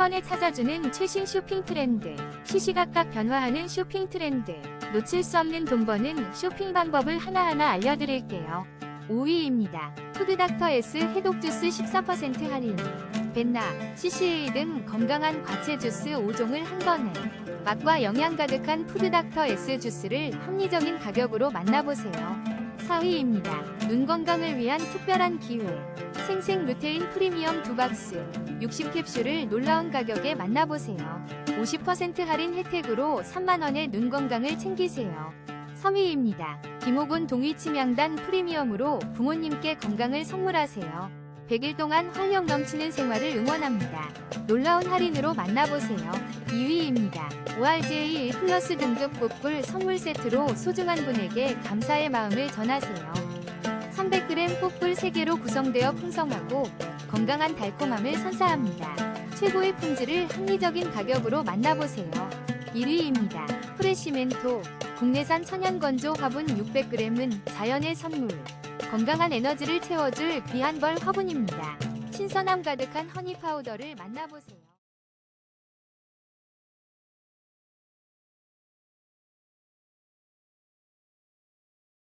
번에 찾아주는 최신 쇼핑 트렌드. 시시각각 변화하는 쇼핑 트렌드. 놓칠 수 없는 돈 버는 쇼핑 방법을 하나하나 알려드릴게요. 5위입니다. 푸드닥터 S 해독 주스 14% 할인. 벤나, CCA 등 건강한 과채 주스 5종을 한 번에 맛과 영양 가득한 푸드닥터 S 주스를 합리적인 가격으로 만나보세요. 4위입니다. 눈 건강을 위한 특별한 기회. 생생 루테인 프리미엄 두 박스 60캡슐을 놀라운 가격에 만나보세요. 50% 할인 혜택으로 3만원의 눈 건강을 챙기세요. 3위입니다. 김호곤 동위침양단 프리미엄으로 부모님께 건강을 선물하세요. 100일 동안 활력 넘치는 생활을 응원합니다. 놀라운 할인으로 만나보세요. 2위입니다. ORJ 1 플러스 등급 꽃불 선물 세트로 소중한 분에게 감사의 마음을 전하세요. 300g 꽃불 3개로 구성되어 풍성하고 건강한 달콤함을 선사합니다. 최고의 품질을 합리적인 가격으로 만나보세요. 1위입니다. 프레시멘토 국내산 천연 건조 화분 600g은 자연의 선물. 건강한 에너지를 채워줄 귀한 벌 화분입니다. 신선함 가득한 허니 파우더를 만나보세요.